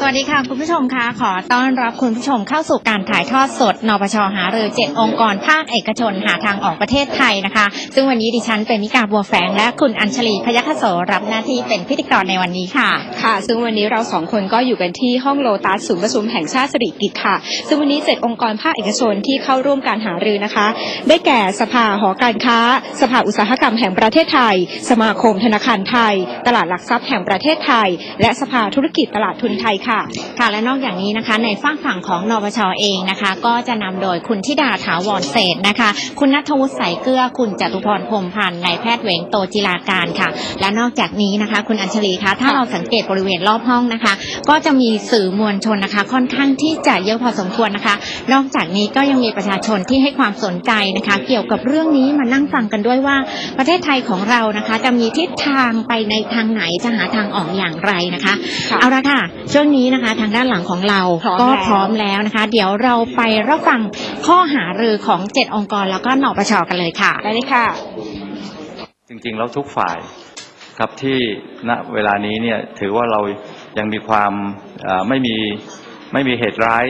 สวัสดีค่ะ คุณผู้ชมคะขอต้อนรับคุณผู้ชมเข้าสู่การถ่ายทอดสด นปชหารือเจ็ดองค์กรภาคเอกชนหาทางออกประเทศไทยนะคะ ซึ่งวันนี้ดิฉันเป็นมิกาบัวแฝงและคุณอัญชลีพยัคฆโสรับหน้าที่เป็นพิธีกรในวันนี้ค่ะ ค่ะ ซึ่งวันนี้เราสองคนก็อยู่กันที่ห้องโลตัสศูนย์ประชุมแห่งชาติสิริกิติ์ค่ะ ซึ่งวันนี้เจ็ดองค์กรภาคเอกชนที่เข้าร่วมการหารือนะคะ ได้แก่สภาหอการค้า สภาอุตสาหกรรมแห่งประเทศไทย สมาคมธนาคารไทย ตลาดหลักทรัพย์แห่งประเทศไทย และสภาธุรกิจตลาดทุนไทยค่ะ ค่ะและนอกจากนี้นะคะ ในฝั่งฝั่งของนปชเองนะคะ ก็จะนำโดยคุณธิดาถาวรเศรษฐ์นะคะ คุณนัทวุฒิใสเกลือคุณจตุพรพรหมพันธ์นายแพทย์เหวงโตจิลาการค่ะ และนอกจากนี้นะคะ คุณอัญชลีคะถ้าค่ะเราสังเกตบริเวณรอบห้องนะคะ ก็จะมีสื่อมวลชนนะคะ ค่อนข้างที่จะเยอะพอสมควรนะคะ นอกจากนี้ก็ยังมีประชาชนที่ให้ความสนใจนะคะ เกี่ยวกับเรื่องนี้มานั่งฟังกันด้วยว่า ประเทศไทยของเรานะคะ จะมีทิศทางไปในทางไหนจะหาทางออกอย่างไรนะคะค่ะเอาละค่ะช่วงนี้นะคะ ทางด้านหลังของเราพร้อมก็แล้วพร้อมแล้วนะคะ เดี๋ยวเราไปรับฟังข้อหารือของเจ็ดองค์กรแล้วก็นปชกันเลยค่ะได้เลยค่ะ จริงๆแล้วทุกฝ่ายครับที่ณเวลานี้เนี่ยถือว่าเรายังมีความเอ่อไม่มีไม่มีเหตุร้าย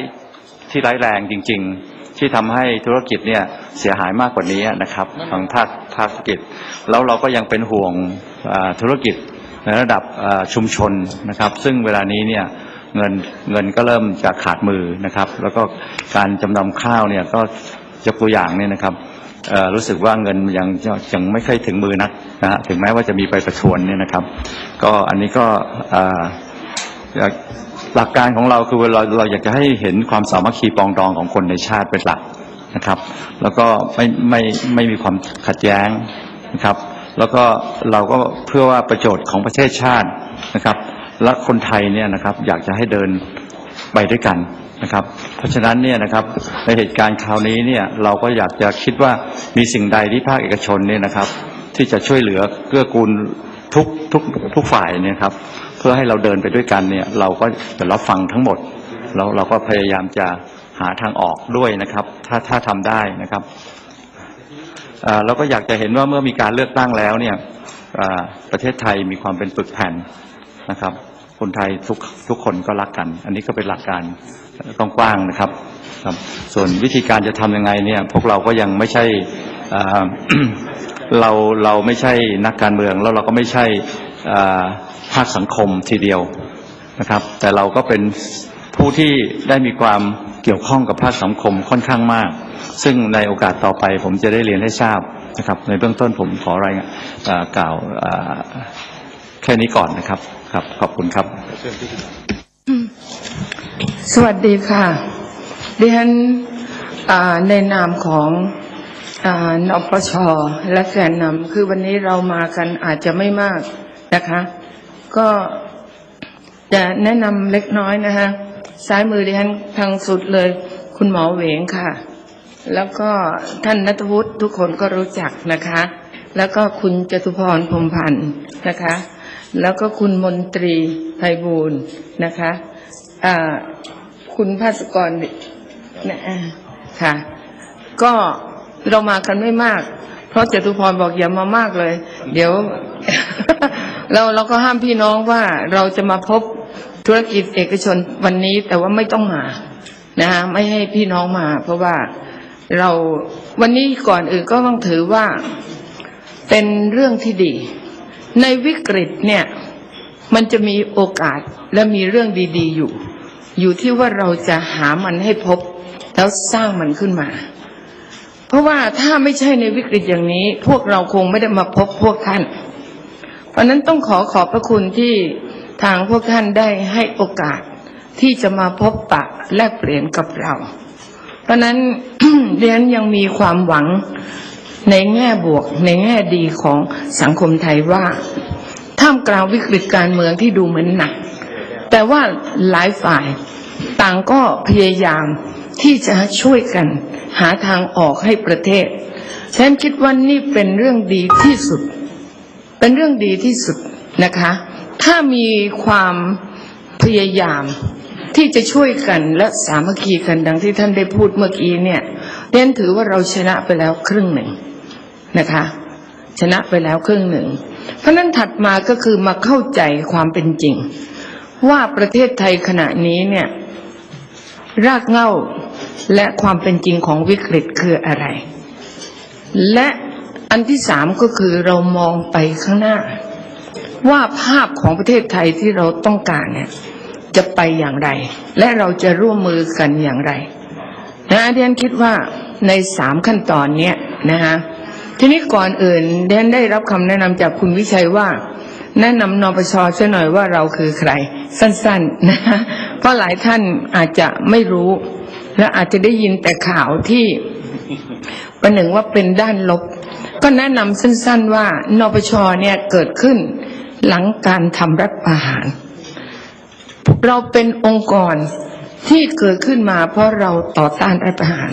ที่ร้ายแรงจริง ๆ ที่ทำให้ธุรกิจเนี่ยเสียหายมากกว่านี้นะครับของภาคภาคธุรกิจ แล้วเราก็ยังเป็นห่วงเอ่อธุรกิจในระดับเอ่อชุมชนนะครับ ซึ่งเวลานี้เนี่ย เงินเงินก็เริ่มจะขาดมือนะครับ แล้วก็การจำนำข้าวเนี่ยก็ยกตัวอย่างเนี่ยนะครับรู้สึกว่าเงินยังยังไม่ค่อยถึงมือนักนะฮะถึงแม้ว่าจะมีไปประชวนเนี่ยนะครับ ก็อันนี้ก็หลักการของเราคือเราเราอยากจะให้เห็นความสามัคคีปองดองของคนในชาติเป็นหลักนะครับ แล้วก็ไม่ไม่ไม่มีความขัดแย้งนะครับ แล้วก็เราก็เพื่อว่าประโยชน์ของประเทศชาตินะครับ และคนไทยเนี่ยนะครับอยากจะให้เดินไปด้วยกันนะครับ เพราะฉะนั้นเนี่ยนะครับในเหตุการณ์คราวนี้เนี่ยเราก็อยากจะคิดว่ามีสิ่งใดที่ภาคเอกชนเนี่ยนะครับ ที่จะช่วยเหลือเกื้อกูลทุกทุกทุกฝ่ายเนี่ยครับเพื่อให้เราเดินไปด้วยกันเนี่ยเราก็จะรับฟังทั้งหมดแล้วเราก็พยายามจะหาทางออกด้วยนะครับ ถ้าถ้าทำได้นะครับเราก็อยากจะเห็นว่าเมื่อมีการเลือกตั้งแล้วเนี่ยประเทศไทยมีความเป็นปึกแผ่นนะครับ คนไทยทุกทุกคนก็รักกัน อันนี้ก็เป็นหลักการกว้างๆนะครับครับ ส่วนวิธีการจะทำยังไงเนี่ย พวกเราก็ยังไม่ใช่เราเราไม่ใช่นักการเมือง แล้วเราก็ไม่ใช่ภาคสังคมทีเดียวนะครับ แต่เราก็เป็นผู้ที่ได้มีความเกี่ยวข้องกับภาคสังคมค่อนข้างมาก ซึ่งในโอกาสต่อไปผมจะได้เรียนให้ทราบนะครับ ในเบื้องต้นผมขอรายงานกล่าวแค่นี้ก่อนนะครับ ครับ ขอบคุณครับ สวัสดีค่ะดิฉันอ่าในนามของอานปชและแกนนำคือวันนี้เรามากันอาจจะไม่มากนะคะ ก็จะแนะนำเล็กน้อยนะคะซ้ายมือดิฉันทางสุดเลย คุณหมอเหวงค่ะ แล้วก็ท่านนัทวุฒิทุกคนก็รู้จักนะคะ แล้วก็คุณจตุพรพรมพันธ์นะคะ แล้วก็คุณมนตรีไพบูลย์นะคะอ่าคุณภาสกรนะอ่าค่ะ ก็เรามากันไม่มาก เพราะจตุพรบอกอย่ามามากเลย เดี๋ยวเราเราก็ห้ามพี่น้องว่าเราจะมาพบธุรกิจเอกชนวันนี้แต่ว่าไม่ต้องมานะฮะไม่ให้พี่น้องมา เพราะว่าเราวันนี้ก่อนอื่นก็ต้องถือว่าเป็นเรื่องที่ดี ในวิกฤตเนี่ย มันจะมีโอกาสและมีเรื่องดีๆอยู่ อยู่ที่ว่าเราจะหามันให้พบ แล้วสร้างมันขึ้นมา เพราะว่าถ้าไม่ใช่ในวิกฤตอย่างนี้ พวกเราคงไม่ได้มาพบพวกท่าน เพราะนั้นต้องขอขอบพระคุณที่ทางพวกท่านได้ให้โอกาสที่จะมาพบปะแลกเปลี่ยนกับเรา เพราะนั้นเรียนยังมีความหวังในแง่บวกในแง่ดีของสังคมไทยว่า ท่ามกลางวิกฤตการเมืองที่ดูเหมือนหนัก แต่ว่าหลายฝ่ายต่างก็พยายามที่จะช่วยกัน หาทางออกให้ประเทศ ฉันคิดว่านี่เป็นเรื่องดีที่สุด เป็นเรื่องดีที่สุดนะคะ ถ้ามีความพยายามที่จะช่วยกันและสามัคคีกันดังที่ท่านได้พูดเมื่อกี้เนี่ยเรียนถือว่าเราชนะไปแล้วครึ่งหนึ่งนะคะ ชนะไปแล้วครึ่งหนึ่ง เพราะนั้นถัดมาก็คือมาเข้าใจความเป็นจริง ว่าประเทศไทยขณะนี้เนี่ย รากเหง้าและความเป็นจริงของวิกฤตคืออะไร และอันที่สามก็คือเรามองไปข้างหน้า ว่าภาพของประเทศไทยที่เราต้องการเนี่ยจะไปอย่างไร และเราจะร่วมมือกันอย่างไรนะเดนคิดว่าในสามขั้นตอนเนี้ยนะฮะ ทีนี้ก่อนอื่นเดนได้รับคำแนะนำจากคุณวิชัยว่า แนะนำนปชช่วยหน่อยว่าเราคือใคร สั้นๆนะฮะเพราะหลายท่านอาจจะไม่รู้ และอาจจะได้ยินแต่ข่าวที่ประหนึ่งว่าเป็นด้านลบ ก็แนะนำสั้น ๆ ว่านปชเนี่ยเกิดขึ้นหลังการทำรัฐประหาร เราเป็นองค์กรที่เกิดขึ้นมาเพราะเราต่อต้านรัฐประหาร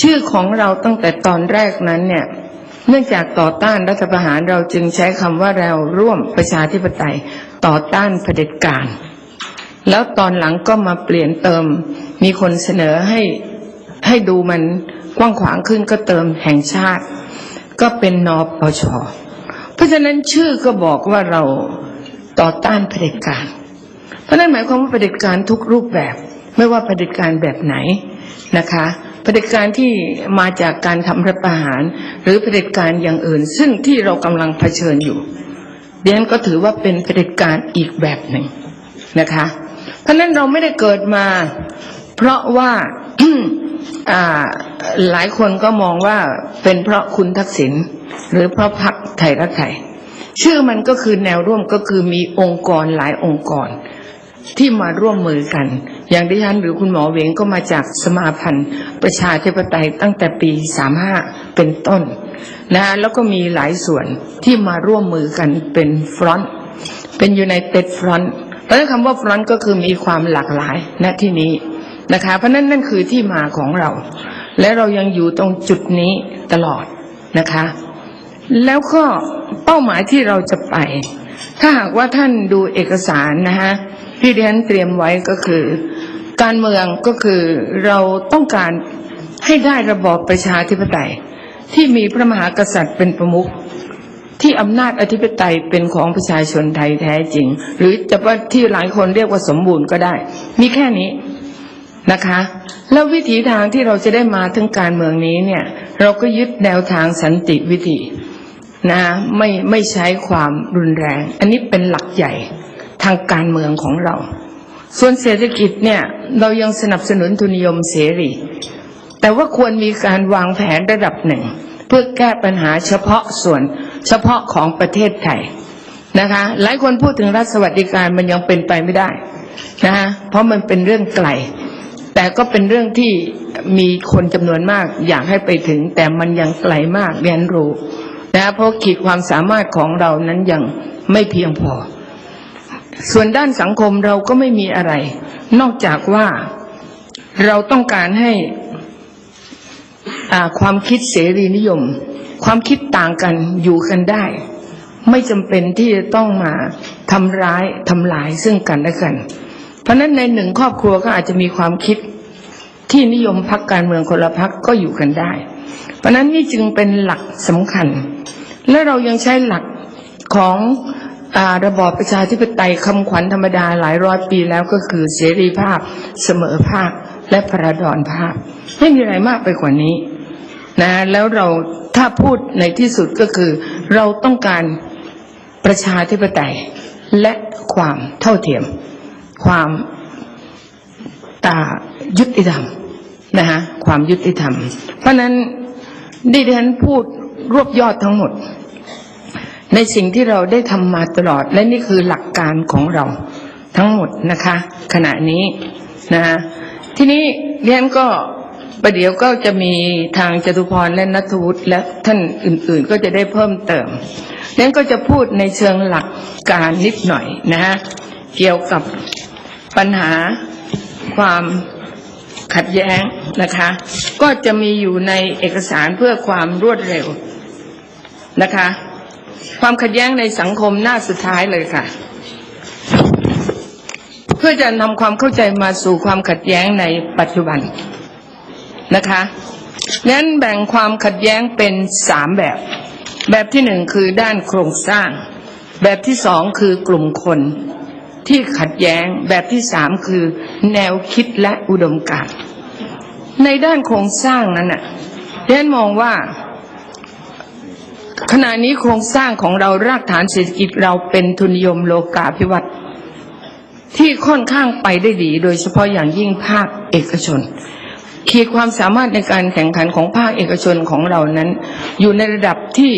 ชื่อของเราตั้งแต่ตอนแรกนั้นเนี่ย เนื่องจากต่อต้านรัฐประหารเราจึงใช้คำว่าเราร่วมประชาธิปไตยต่อต้านเผด็จการ แล้วตอนหลังก็มาเปลี่ยนเติม มีคนเสนอให้ให้ดูมันกว้างขวางขึ้นก็เติมแห่งชาติ ก็เป็นนปช เพราะฉะนั้นชื่อก็บอกว่าเราต่อต้านเผด็จการ เพราะนั่นหมายความว่าเผด็จการทุกรูปแบบ ไม่ว่าเผด็จการแบบไหนนะคะ เผด็จการที่มาจากการทำรัฐประหาร หรือเผด็จการอย่างอื่น ซึ่งที่เรากำลังเผชิญอยู่เดียนก็ถือว่าเป็นเผด็จการอีกแบบหนึ่งนะคะ เพราะนั้นเราไม่ได้เกิดมา เพราะว่าอ่าหลายคนก็มองว่าเป็นเพราะคุณทักษิณหรือเพราะพรรคไทยรักไทยชื่อมันก็คือแนวร่วมก็คือมีองค์กรหลายองค์กรที่มาร่วมมือกัน อย่างดิฉันหรือคุณหมอเวงก็มาจากสมาพันธ์ประชาธิปไตยตั้งแต่ปี35เป็นต้นนะแล้วก็มีหลายส่วนที่มาร่วมมือกันเป็นฟรอนต์เป็นยูไนเต็ดฟรอนต์เพราะนั้นคำว่าฟรอนต์ก็คือมีความหลากหลายณที่นี้นะคะ เพราะนั้นนั่นคือที่มาของเรา และเรายังอยู่ตรงจุดนี้ตลอดนะคะ แล้วก็เป้าหมายที่เราจะไป ถ้าหากว่าท่านดูเอกสารนะฮะที่ดิฉันเตรียมไว้ก็คือ การเมืองก็คือเราต้องการให้ได้ระบอบประชาธิปไตย ที่มีพระมหากษัตริย์เป็นประมุขที่อำนาจอธิปไตยเป็นของประชาชนไทยแท้จริง หรือจะว่าที่หลายคนเรียกว่าสมบูรณ์ก็ได้ มีแค่นี้นะคะ แล้ววิถีทางที่เราจะได้มาถึงการเมืองนี้เนี่ย เราก็ยึดแนวทางสันติวิธีนะไม่ไม่ใช้ความรุนแรง อันนี้เป็นหลักใหญ่ทางการเมืองของเรา ส่วนเศรษฐกิจเนี่ยเรายังสนับสนุนทุนนิยมเสรี แต่ว่าควรมีการวางแผนระดับหนึ่ง เพื่อแก้ปัญหาเฉพาะส่วนเฉพาะของประเทศไทยนะคะหลายคนพูดถึงรัฐสวัสดิการมันยังเป็นไปไม่ได้นะคะเพราะมันเป็นเรื่องไกล แต่ก็เป็นเรื่องที่มีคนจำนวนมากอยากให้ไปถึง แต่มันยังไกลมากเรียนรู้นะเพราะขีดความสามารถของเรานั้นยังไม่เพียงพอ ส่วนด้านสังคมเราก็ไม่มีอะไร นอกจากว่าเราต้องการให้ความคิดเสรีนิยม ความคิดต่างกันอยู่กันได้ ไม่จำเป็นที่จะต้องมาทำร้ายทำลายซึ่งกันและกัน เพราะนั้นในหนึ่งครอบครัวก็อาจจะมีความคิดที่นิยมพักการเมืองคนละพักก็อยู่กันได้ เพราะนั้นนี่จึงเป็นหลักสำคัญ และเรายังใช้หลักของ ระบอบประชาธิปไตยคำขวัญธรรมดาหลายร้อยปีแล้วก็คือเสรีภาพ เสมอภาค และพระดอนภาพ ไม่มีอะไรมากไปกว่านี้นะแล้วเราถ้าพูดในที่สุดก็คือ เราต้องการประชาธิปไตย และความเท่าเทียม ความตายุติธรรมนะฮะความยุติธรรม เพราะนั้นดิฉันพูดรวบยอดทั้งหมด ในสิ่งที่เราได้ทำมาตลอดและนี่คือหลักการของเราทั้งหมดนะคะ ขณะนี้นะฮะทีนี้ดิฉันก็ประเดี๋ยวก็จะมีทางจตุพรและนัทวุฒิและท่านอื่นๆก็จะได้เพิ่มเติมดิฉันก็จะพูดในเชิงหลักการนิดหน่อยนะฮะเกี่ยวกับปัญหาความขัดแย้งนะคะ ก็จะมีอยู่ในเอกสารเพื่อความรวดเร็วนะคะ ความขัดแย้งในสังคมหน้าสุดท้ายเลยค่ะ เพื่อจะนำความเข้าใจมาสู่ความขัดแย้งในปัจจุบันนะคะนั้นแบ่งความขัดแย้งเป็นสามแบบ แบบที่หนึ่งคือด้านโครงสร้าง แบบที่สองคือกลุ่มคนที่ขัดแย้ง แบบที่สามคือแนวคิดและอุดมการณ์ในด้านโครงสร้างนั้นน่ะเรนมองว่า ขณะนี้โครงสร้างของเรารากฐานเศรษฐกิจเราเป็นทุนนิยมโลกาภิวัตน์ที่ค่อนข้างไปได้ดี โดยเฉพาะอย่างยิ่งภาคเอกชน ขีดความสามารถในการแข่งขันของภาคเอกชนของเรานั้น อยู่ในระดับที่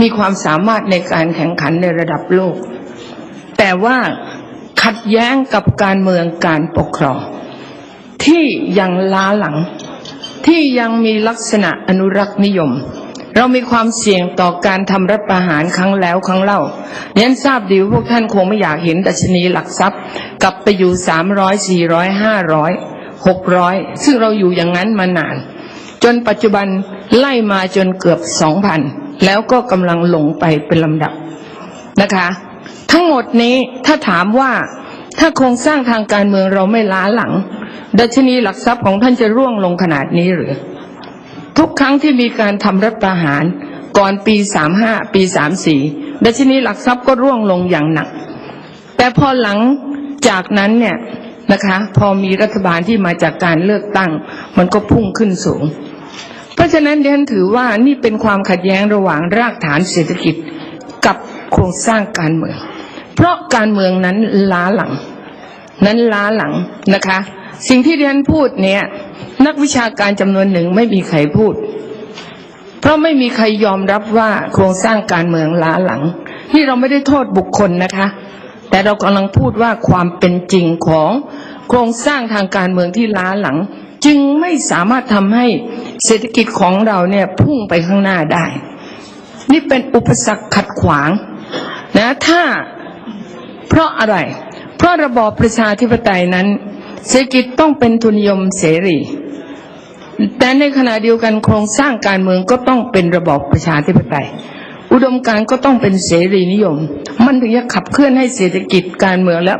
มีความสามารถในการแข่งขันในระดับโลก แต่ว่าขัดแย้งกับการเมืองการปกครอง ที่ยังล้าหลังที่ยังมีลักษณะอนุรักษ์นิยม เรามีความเสี่ยงต่อการทำรัฐประหารครั้งแล้วครั้งเล่าเรียนทราบดีว่าพวกท่านคงไม่อยากเห็นดัชนีหลักทรัพย์ กลับไปอยู่สามร้อยสี่ร้อยห้าร้อยหกร้อยซึ่งเราอยู่อย่างนั้นมานาน จนปัจจุบันไล่มาจนเกือบสองพันแล้วก็กำลังหลงไปเป็นลำดับนะคะ ทั้งหมดนี้ถ้าถามว่าถ้าโครงสร้างทางการเมืองเราไม่ล้าหลัง ดัชนีหลักทรัพย์ของท่านจะร่วงลงขนาดนี้หรือ ทุกครั้งที่มีการทำรัฐประหารก่อนปี 35 ปี 34ดัชนีหลักทรัพย์ก็ร่วงลงอย่างหนัก แต่พอหลังจากนั้นเนี่ยนะคะ พอมีรัฐบาลที่มาจากการเลือกตั้ง มันก็พุ่งขึ้นสูง เพราะฉะนั้นเดนถือว่านี่เป็นความขัดแย้งระหว่างรากฐานเศรษฐกิจกับโครงสร้างการเมือง เพราะการเมืองนั้นล้าหลัง นั้นล้าหลังนะคะ สิ่งที่เรียนพูดเนี่ย นักวิชาการจำนวนหนึ่งไม่มีใครพูด เพราะไม่มีใครยอมรับว่าโครงสร้างการเมืองล้าหลัง นี่เราไม่ได้โทษบุคคลนะคะ แต่เรากำลังพูดว่าความเป็นจริงของโครงสร้างทางการเมืองที่ล้าหลัง จึงไม่สามารถทำให้เศรษฐกิจของเราเนี่ยพุ่งไปข้างหน้าได้ นี่เป็นอุปสรรคขัดขวางนะถ้าเพราะอะไร เพราะระบอบประชาธิปไตยนั้น เศรษฐกิจต้องเป็นทุนนิยมเสรีแต่ในขณะเดียวกันโครงสร้างการเมืองก็ต้องเป็นระบอบประชาธิปไตย อุดมการณ์ก็ต้องเป็นเสรีนิยม มันถึงจะขับเคลื่อนให้เศรษฐกิจการเมืองแล้ว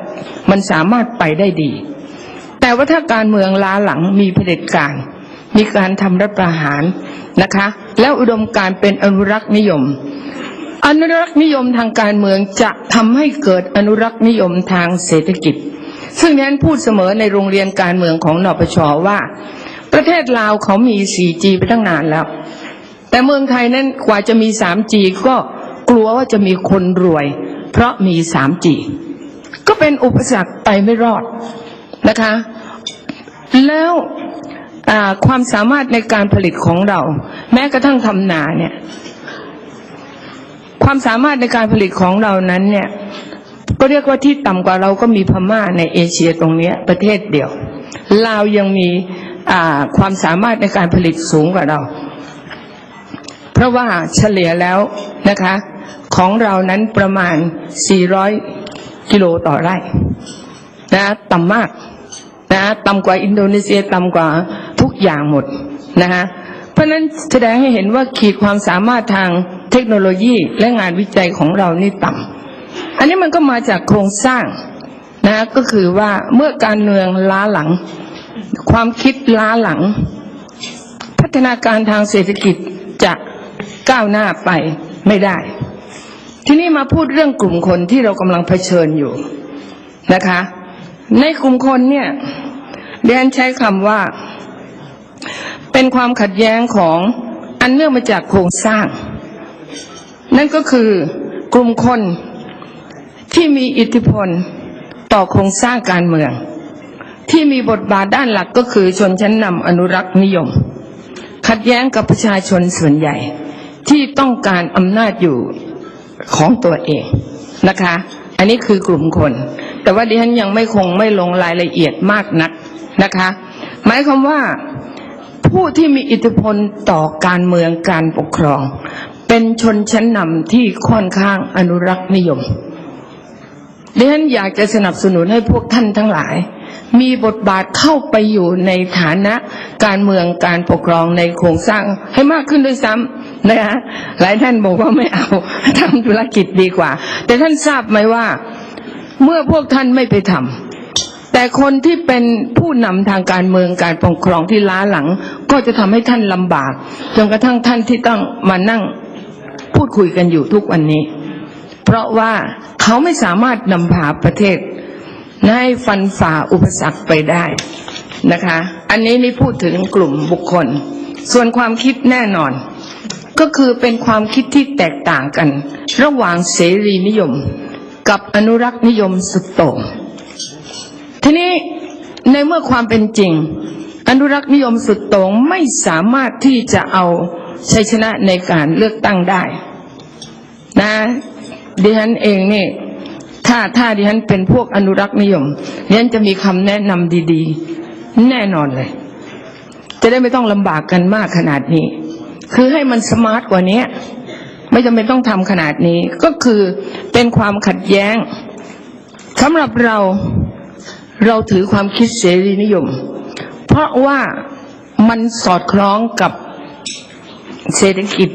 มันสามารถไปได้ดี แต่ว่าถ้าการเมืองล้าหลังมีเผด็จการ มีการทำรัฐประหารนะคะ แล้วอุดมการณ์เป็นอนุรักษ์นิยม อนุรักษ์นิยมทางการเมืองจะทำให้เกิดอนุรักษ์นิยมทางเศรษฐกิจ ซึ่งฉันพูดเสมอในโรงเรียนการเมืองของนปชว่า ประเทศลาวเขามี 4G ไปตั้งนานแล้ว แต่เมืองไทยนั้นกว่าจะมี 3G ก็กลัวว่าจะมีคนรวย เพราะมี 3G ก็เป็นอุปสรรคไปไม่รอดนะคะ แล้วความสามารถในการผลิตของเรา แม้กระทั่งทำนาเนี่ย ความสามารถในการผลิตของเรานั้นเนี่ย ก็เรียกว่าที่ต่ำกว่าเราก็มีพม่าในเอเชียตรงนี้ประเทศเดียวลาวยังมีความสามารถในการผลิตสูงกว่าเรา เพราะว่าเฉลี่ยแล้วนะคะ ของเรานั้นประมาณ 400 กิโลต่อไร่นะต่ำมากนะต่ำกว่าอินโดนีเซียต่ำกว่าทุกอย่างหมดนะคะเพราะฉะนั้นแสดงให้เห็นว่าขีดความสามารถทางเทคโนโลยีและงานวิจัยของเรานี่ต่ำ อันนี้มันก็มาจากโครงสร้างนะก็คือว่าเมื่อการเมืองล้าหลัง ความคิดล้าหลัง พัฒนาการทางเศรษฐกิจจะก้าวหน้าไปไม่ได้ ทีนี้มาพูดเรื่องกลุ่มคนที่เรากำลังเผชิญอยู่นะคะ ในกลุ่มคนเนี่ยเรียนใช้คำว่า เป็นความขัดแย้งของอันเนื่องมาจากโครงสร้าง นั่นก็คือกลุ่มคน ที่มีอิทธิพลต่อโครงสร้างการเมือง ที่มีบทบาทด้านหลักก็คือชนชั้นนำอนุรักษ์นิยม ขัดแย้งกับประชาชนส่วนใหญ่ ที่ต้องการอำนาจอยู่ของตัวเองนะคะ อันนี้คือกลุ่มคน แต่ว่าดิฉันยังไม่คงไม่ลงรายละเอียดมากนักนะคะ หมายความว่าผู้ที่มีอิทธิพลต่อการเมืองการปกครอง เป็นชนชั้นนำที่ค่อนข้างอนุรักษ์นิยม ดิฉันอยากจะสนับสนุนให้พวกท่านทั้งหลาย มีบทบาทเข้าไปอยู่ในฐานะการเมืองการปกครองในโครงสร้างให้มากขึ้นด้วยซ้ำนะคะหลายท่านบอกว่าไม่เอาทำธุรกิจดีกว่า แต่ท่านทราบไหมว่า เมื่อพวกท่านไม่ไปทำแต่คนที่เป็นผู้นำทางการเมืองการปกครองที่ล้าหลัง ก็จะทำให้ท่านลำบากจนกระทั่งท่านที่ต้องมานั่งพูดคุยกันอยู่ทุกวันนี้ เพราะว่าเขาไม่สามารถนำพาประเทศให้ฟันฝ่าอุปสรรคไปได้นะคะ อันนี้นี่พูดถึงกลุ่มบุคคล ส่วนความคิดแน่นอน ก็คือเป็นความคิดที่แตกต่างกัน ระหว่างเสรีนิยม กับอนุรักษ์นิยมสุดโต่งทีนี้ในเมื่อความเป็นจริง อนุรักษ์นิยมสุดโต่งไม่สามารถที่จะเอาชัยชนะในการเลือกตั้งได้นะ ดิฉันเองนี่ถ้าถ้าดิฉันเป็นพวกอนุรักษ์นิยมดิฉันจะมีคำแนะนำดีๆ แน่นอนเลย จะได้ไม่ต้องลำบากกันมากขนาดนี้ คือให้มันสมาร์ทกว่านี้ไม่จำเป็นต้องทำขนาดนี้ ก็คือเป็นความขัดแย้งสำหรับเราเราถือความคิดเสรีนิยม เพราะว่ามันสอดคล้องกับเศรษฐกิจ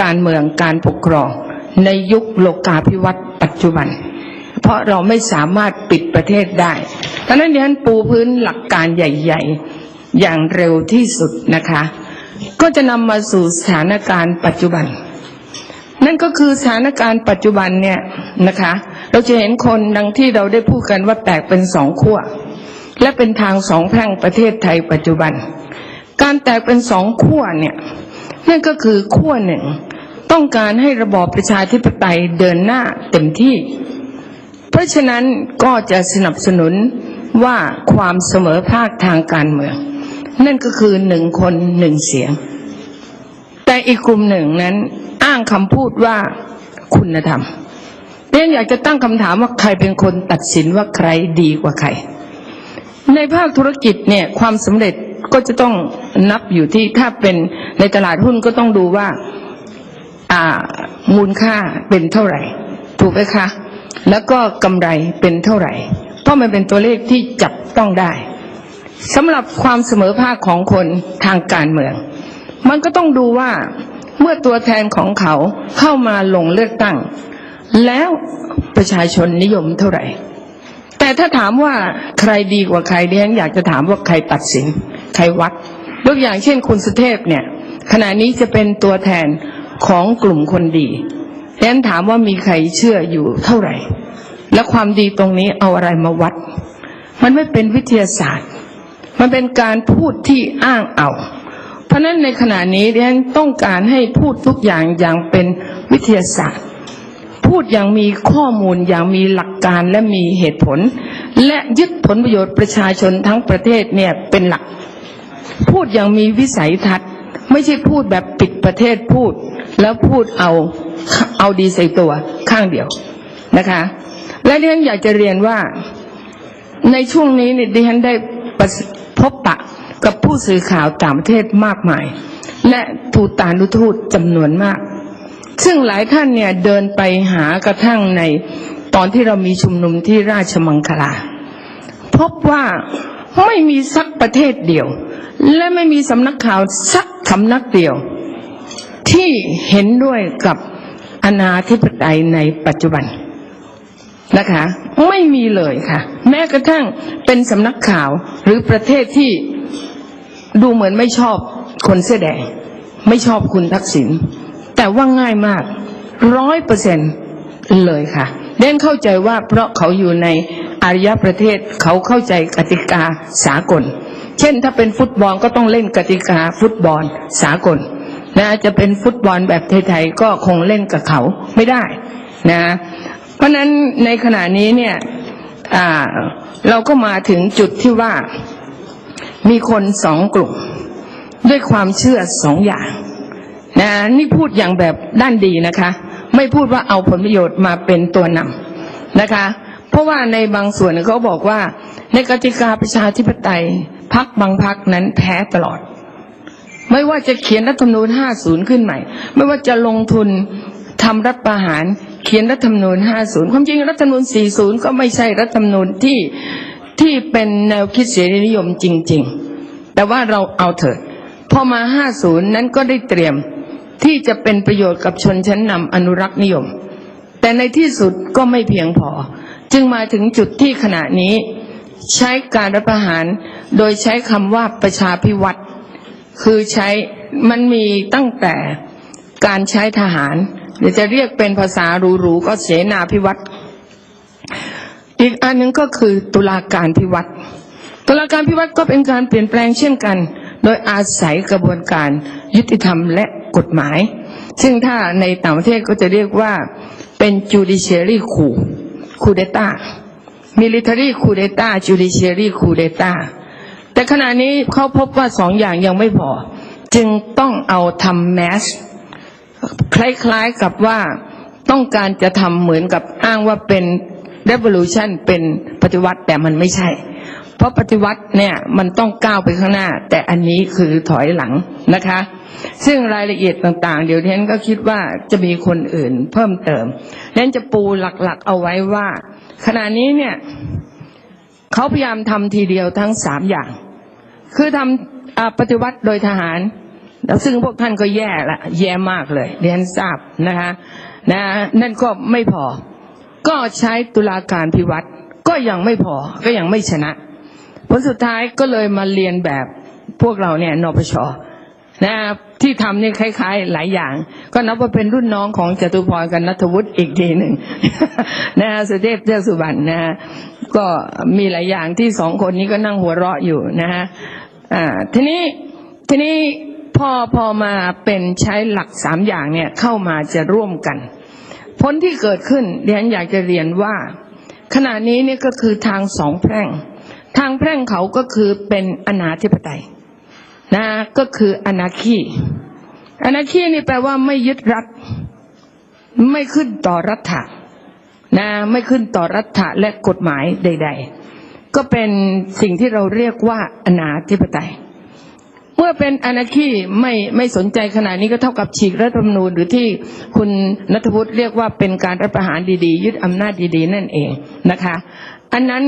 การเมืองการปกครอง ในยุคโลกาภิวัตน์ปัจจุบัน เพราะเราไม่สามารถปิดประเทศได้ดังนั้นดิฉันปูพื้นหลักการใหญ่ ๆ อย่างเร็วที่สุดนะคะ ก็จะนำมาสู่สถานการณ์ปัจจุบัน นั่นก็คือสถานการณ์ปัจจุบันเนี่ยนะคะ เราจะเห็นคนดังที่เราได้พูดกันว่าแตกเป็นสองขั้วและเป็นทางสองแพร่งประเทศไทยปัจจุบัน การแตกเป็นสองขั้วเนี่ยนั่นก็คือขั้วหนึ่ง ต้องการให้ระบอบประชาธิปไตยเดินหน้าเต็มที่ เพราะฉะนั้นก็จะสนับสนุนว่าความเสมอภาคทางการเมือง นั่นก็คือหนึ่งคนหนึ่งเสียง แต่อีกกลุ่มหนึ่งนั้นอ้างคำพูดว่าคุณธรรมเรียนอยากจะตั้งคำถามว่าใครเป็นคนตัดสินว่าใครดีกว่าใคร ในภาคธุรกิจเนี่ยความสำเร็จก็จะต้องนับอยู่ที่ถ้าเป็นในตลาดหุ้นก็ต้องดูว่า อ่า มูลค่าเป็นเท่าไหร่ ถูกไหมคะ แล้วก็กำไรเป็นเท่าไหร่ เพราะมันเป็นตัวเลขที่จับต้องได้สำหรับความเสมอภาคของคนทางการเมือง มันก็ต้องดูว่าเมื่อตัวแทนของเขาเข้ามาลงเลือกตั้ง แล้วประชาชนนิยมเท่าไหร่ แต่ถ้าถามว่าใครดีกว่าใครดิฉันอยากจะถามว่าใครตัดสิน ใครวัดยกอย่างเช่นคุณสุเทพเนี่ย ขณะนี้จะเป็นตัวแทน ของกลุ่มคนดีดิฉันถามว่ามีใครเชื่ออยู่เท่าไหร่ และความดีตรงนี้เอาอะไรมาวัด มันไม่เป็นวิทยาศาสตร์ มันเป็นการพูดที่อ้างเอา เพราะฉะนั้นในขณะนี้ดิฉันต้องการให้พูดทุกอย่างอย่างเป็นวิทยาศาสตร์ พูดอย่างมีข้อมูลอย่างมีหลักการและมีเหตุผล และยึดผลประโยชน์ประชาชนทั้งประเทศเนี่ยเป็นหลัก พูดอย่างมีวิสัยทัศน์ ไม่ใช่พูดแบบปิดประเทศพูด แล้วพูดเอาเอาดีใส่ตัวข้างเดียวนะคะ และดิฉันอยากจะเรียนว่า ในช่วงนี้เนี่ยดิฉันได้พบปะกับผู้สื่อข่าวต่างประเทศมากมาย และทูตานุทูตจำนวนมาก ซึ่งหลายท่านเนี่ยเดินไปหากระทั่งในตอนที่เรามีชุมนุมที่ราชมังคลา พบว่าไม่มีสักประเทศเดียว และไม่มีสำนักข่าวสักสำนักเดียว ที่เห็นด้วยกับอนาธิปไตยในปัจจุบันนะคะ ไม่มีเลยค่ะ แม้กระทั่งเป็นสำนักข่าวหรือประเทศที่ดูเหมือนไม่ชอบคนเสื้อแดงไม่ชอบคุณทักษิณแต่ว่าง่ายมากร้อยเปอร์เซ็นเลยค่ะเด่นเข้าใจว่าเพราะเขาอยู่ในอารยประเทศเขาเข้าใจกติกาสากล เช่นถ้าเป็นฟุตบอลก็ต้องเล่นกติกาฟุตบอลสากล นะจะเป็นฟุตบอลแบบไทยๆก็คงเล่นกับเขาไม่ได้นะเพราะนั้นในขณะนี้เนี่ยเราก็มาถึงจุดที่ว่ามีคนสองกลุ่ม ด้วยความเชื่อสองอย่างนะนี่พูดอย่างแบบด้านดีนะคะ ไม่พูดว่าเอาผลประโยชน์มาเป็นตัวนำนะคะ เพราะว่าในบางส่วนเขาบอกว่า ในกติกาประชาธิปไตยพักบางพักนั้นแพ้ตลอด ไม่ว่าจะเขียนรัฐธรรมนูญ50 ขึ้นใหม่ ไม่ว่าจะลงทุนทำรัฐประหาร เขียนรัฐธรรมนูญ50 ความจริงรัฐธรรมนูญ40 ก็ไม่ใช่รัฐธรรมนูญที่ที่เป็นแนวคิดเสรีนิยมจริง ๆ แต่ว่าเราเอาเถิดพอมา 50 นั้นก็ได้เตรียมที่จะเป็นประโยชน์กับชนชั้นนำอนุรักษ์นิยม แต่ในที่สุดก็ไม่เพียงพอ จึงมาถึงจุดที่ขณะนี้ ใช้การรัฐประหาร โดยใช้คำว่าประชาพิวัตร คือใช้มันมีตั้งแต่การใช้ทหารหรือจะเรียกเป็นภาษาหรูๆก็เสนาพิวัตรอีกอันหนึ่งก็คือตุลาการพิวัตรตุลาการพิวัตรก็เป็นการเปลี่ยนแปลงเช่นกัน โดยอาศัยกระบวนการยุติธรรมและกฎหมาย ซึ่งถ้าในต่างประเทศก็จะเรียกว่าเป็น judiciary coup coup d'etat military coup d'etat judiciary coup d'etat แต่ขณะนี้เขาพบว่าสองอย่างยังไม่พอ จึงต้องเอาทำแมสคล้ายๆกับว่าต้องการจะทำเหมือนกับอ้างว่าเป็น revolution เป็นปฏิวัติแต่มันไม่ใช่ เพราะปฏิวัติเนี่ยมันต้องก้าวไปข้างหน้า แต่อันนี้คือถอยหลังนะคะ ซึ่งรายละเอียดต่างๆ เดี๋ยวฉันก็คิดว่าจะมีคนอื่นเพิ่มเติมนั้นจะปูหลักๆเอาไว้ว่า ขณะนี้เนี่ยเขาพยายามทำทีเดียวทั้งสามอย่าง คือทำอ่าปฏิวัติโดยทหาร แล้วซึ่งพวกท่านก็แย่ละแย่มากเลยเรียนทราบนะคะนะนั่นก็ไม่พอ ก็ใช้ตุลาการพิวัตรก็ยังไม่พอก็ยังไม่ชนะผลสุดท้ายก็เลยมาเรียนแบบพวกเราเนี่ยนปชนะที่ทำนี่คล้าย ๆ หลายอย่าง ก็นับว่าเป็นรุ่นน้องของจตุพรกับนัทวุฒิอีกทีหนึ่งนะฮะสุเทพเทือกสุบรรณนะฮะก็มีหลายอย่างที่สองคนนี้ก็นั่งหัวเราะอยู่นะฮะ อ่าทีนี้ทีนี้พอพอมาเป็นใช้หลักสามอย่างเนี่ยเข้ามาจะร่วมกัน ผลที่เกิดขึ้นดิฉันอยากจะเรียนว่า ขณะนี้เนี่ยก็คือทางสองแพร่ง ทางแพร่งเขาก็คือเป็นอนาธิปไตยนะก็คืออนาคีอนาคีนี่แปลว่าไม่ยึดรัฐ ไม่ขึ้นต่อรัฐะนะไม่ขึ้นต่อรัฐะและกฎหมายใด ๆ ก็เป็นสิ่งที่เราเรียกว่าอนาธิปไตย เมื่อเป็นอนาคีไม่ไม่สนใจขนาดนี้ก็เท่ากับฉีกรัฐธรรมนูญหรือที่คุณนัทวุฒิเรียกว่าเป็นการรัฐประหารดีๆ ยึดอำนาจดีๆ นั่นเองนะคะ อันนั้น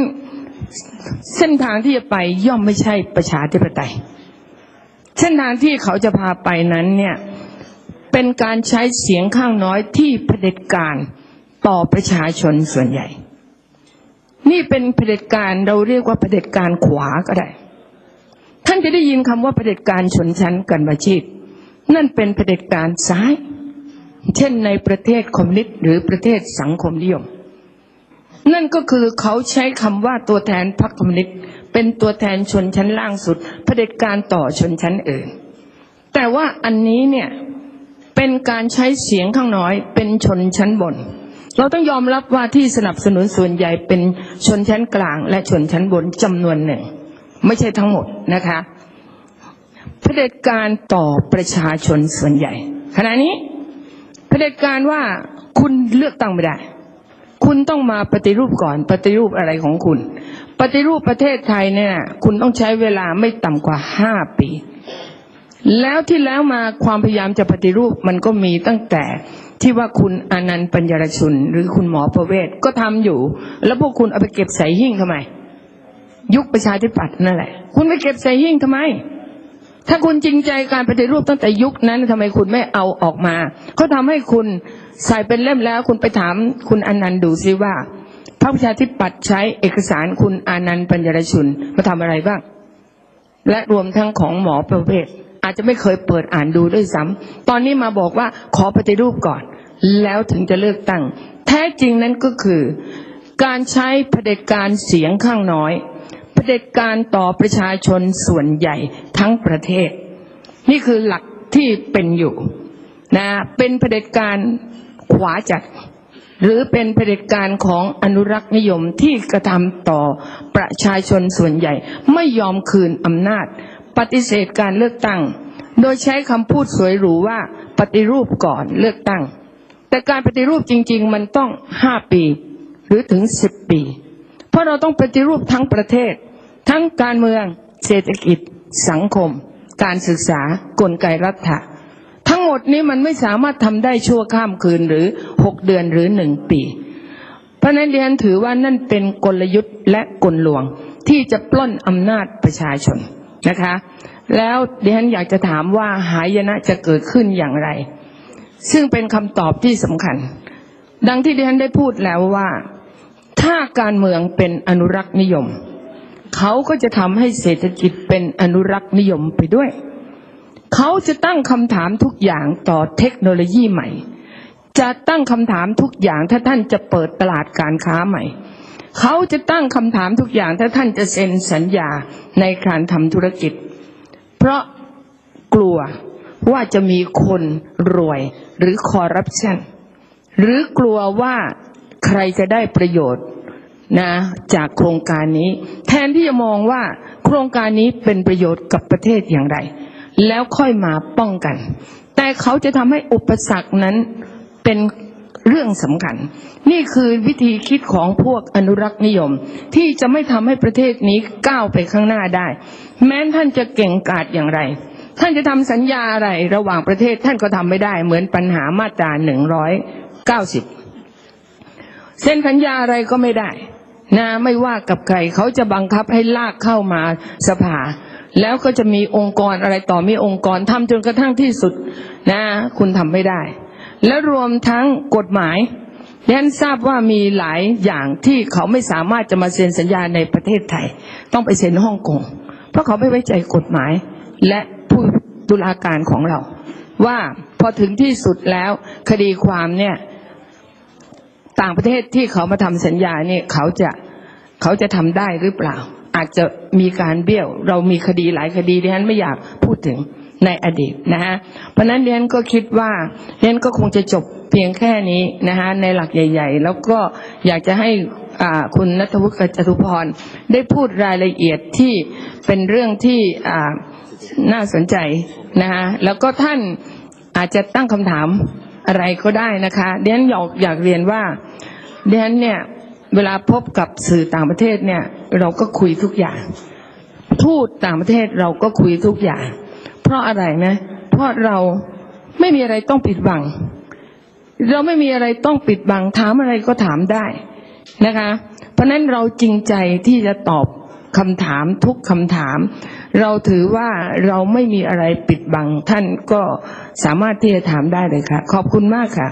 เส้นทางที่จะไปย่อมไม่ใช่ประชาธิปไตย เส้นทางที่เขาจะพาไปนั้นเนี่ยเป็นการใช้เสียงข้างน้อยที่เผด็จการต่อประชาชนส่วนใหญ่ นี่เป็นเผด็จการเราเรียกว่าเผด็จการขวาก็ได้ ท่านจะได้ยินคำว่าเผด็จการชนชั้นกันมาชีพ นั่นเป็นเผด็จการซ้าย เช่นในประเทศคอมมิวนิสต์หรือประเทศสังคมนิยม นั่นก็คือเขาใช้คำว่าตัวแทนพรรคคอมมิวนิสต์เป็นตัวแทนชนชั้นล่างสุดเผด็จการต่อชนชั้นอื่น แต่ว่าอันนี้เนี่ยเป็นการใช้เสียงข้างน้อยเป็นชนชั้นบน เราต้องยอมรับว่าที่สนับสนุนส่วนใหญ่เป็นชนชั้นกลาง และชนชั้นบนจำนวนหนึ่ง ไม่ใช่ทั้งหมดนะคะเผด็จการต่อประชาชนส่วนใหญ่ ขณะนี้เผด็จการว่าคุณเลือกตั้งไม่ได้ คุณต้องมาปฏิรูปก่อนปฏิรูปอะไรของคุณ ปฏิรูปประเทศไทยเนี่ยคุณต้องใช้เวลาไม่ต่ำกว่าห้าปี แล้วที่แล้วมาความพยายามจะปฏิรูปมันก็มีตั้งแต่ ที่ว่าคุณอนันต์ปัญญารชุน หรือคุณหมอประเวศก็ทำอยู่ แล้วพวกคุณเอาไปเก็บใส่หิ้งทำไม ยุคประชาธิปัตย์นั่นแหละ คุณไปเก็บใส่หิ้งทำไม ถ้าคุณจริงใจการปฏิรูปตั้งแต่ยุคนั้นทำไมคุณไม่เอาออกมาเขาทำให้คุณใส่เป็นเล่มแล้ว คุณไปถามคุณอนันต์ดูซิว่าพรรคประชาธิปัตย์ใช้เอกสารคุณอานันต์ปัญญารชุนมาทำอะไรบ้าง และรวมทั้งของหมอประเวศ อาจจะไม่เคยเปิดอ่านดูด้วยซ้ำตอนนี้มาบอกว่าขอปฏิรูปก่อน แล้วถึงจะเลือกตั้ง แท้จริงนั้นก็คือ การใช้เผด็จการเสียงข้างน้อยเผด็จการต่อประชาชนส่วนใหญ่ทั้งประเทศ นี่คือหลักที่เป็นอยู่นะเป็นเผด็จการขวาจัดหรือเป็นเผด็จการของอนุรักษ์นิยมที่กระทำต่อประชาชนส่วนใหญ่ ไม่ยอมคืนอำนาจ ปฏิเสธการเลือกตั้ง โดยใช้คำพูดสวยหรูว่าปฏิรูปก่อนเลือกตั้ง แต่การปฏิรูปจริง ๆ มันต้องห้าปีหรือถึงสิบปี เพราะเราต้องปฏิรูปทั้งประเทศ ทั้งการเมืองเศรษฐกิจ สังคม การศึกษากลไกรัฐะทั้งหมดนี้มันไม่สามารถทำได้ชั่วข้ามคืนหรือหกเดือนหรือหนึ่งปี เพราะฉะนั้นเรียนถือว่านั่นเป็นกลยุทธ์และกลลวงที่จะปล้นอำนาจประชาชน นะคะ แล้วดิฉันอยากจะถามว่าหายนะจะเกิดขึ้นอย่างไร ซึ่งเป็นคำตอบที่สำคัญ ดังที่ดิฉันได้พูดแล้วว่า ถ้าการเมืองเป็นอนุรักษ์นิยม เขาก็จะทำให้เศรษฐกิจเป็นอนุรักษ์นิยมไปด้วย เขาจะตั้งคำถามทุกอย่างต่อเทคโนโลยีใหม่ จะตั้งคำถามทุกอย่างถ้าท่านจะเปิดตลาดการค้าใหม่ เขาจะตั้งคำถามทุกอย่างถ้าท่านจะเซ็นสัญญาในการทำธุรกิจ เพราะกลัวว่าจะมีคนรวยหรือคอร์รัปชันหรือกลัวว่าใครจะได้ประโยชน์นะจากโครงการนี้ แทนที่จะมองว่าโครงการนี้เป็นประโยชน์กับประเทศอย่างไร แล้วค่อยมาป้องกัน แต่เขาจะทำให้อุปสรรคนั้นเป็น เรื่องสำคัญ นี่คือวิธีคิดของพวกอนุรักษ์นิยม ที่จะไม่ทำให้ประเทศนี้ก้าวไปข้างหน้าได้ แม้ท่านจะเก่งกาจอย่างไร ท่านจะทำสัญญาอะไรระหว่างประเทศท่านก็ทำไม่ได้เหมือนปัญหามาตราหนึ่งร้อยเก้าสิบเซ็นสัญญาอะไรก็ไม่ได้นะไม่ว่ากับใครเขาจะบังคับให้ลากเข้ามาสภา แล้วก็จะมีองค์กรอะไรต่อมีองค์กรทำจนกระทั่งที่สุดนะ คุณทำไม่ได้ และรวมทั้งกฎหมายดิฉันทราบว่ามีหลายอย่างที่เขาไม่สามารถจะมาเซ็นสัญญาในประเทศไทย ต้องไปเซ็นฮ่องกงเพราะเขาไม่ไว้ใจกฎหมาย และผู้ตุลาการของเรา ว่าพอถึงที่สุดแล้วคดีความเนี่ยต่างประเทศที่เขามาทำสัญญาเนี่ยเขาจะเขาจะทำได้หรือเปล่า อาจจะมีการเบี้ยว เรามีคดีหลายคดีดิฉันไม่อยากพูดถึง ในอดีตนะฮะเพราะนั้นดิฉันก็คิดว่าดิฉันก็คงจะจบเพียงแค่นี้นะฮะในหลักใหญ่ ๆ แล้วก็อยากจะให้คุณนัทวุฒิจตุพรได้พูดรายละเอียดที่เป็นเรื่องที่น่าสนใจนะฮะแล้วก็ท่านอาจจะตั้งคำถามอะไรก็ได้นะคะดิฉันอยากอยากเรียนว่าดิฉันเนี่ยเวลาพบกับสื่อต่างประเทศเนี่ยเราก็คุยทุกอย่าง ทูตต่างประเทศเราก็คุยทุกอย่าง ราะอะไรนะเพราะเราไม่มีอะไรต้องปิดบัง เราไม่มีอะไรต้องปิดบัง ถามอะไรก็ถามได้นะคะ เพราะนั้นเราจริงใจที่จะตอบคำถามทุกคำถาม เราถือว่าเราไม่มีอะไรปิดบัง ท่านก็สามารถที่จะถามได้เลยค่ะ ขอบคุณมากค่ะ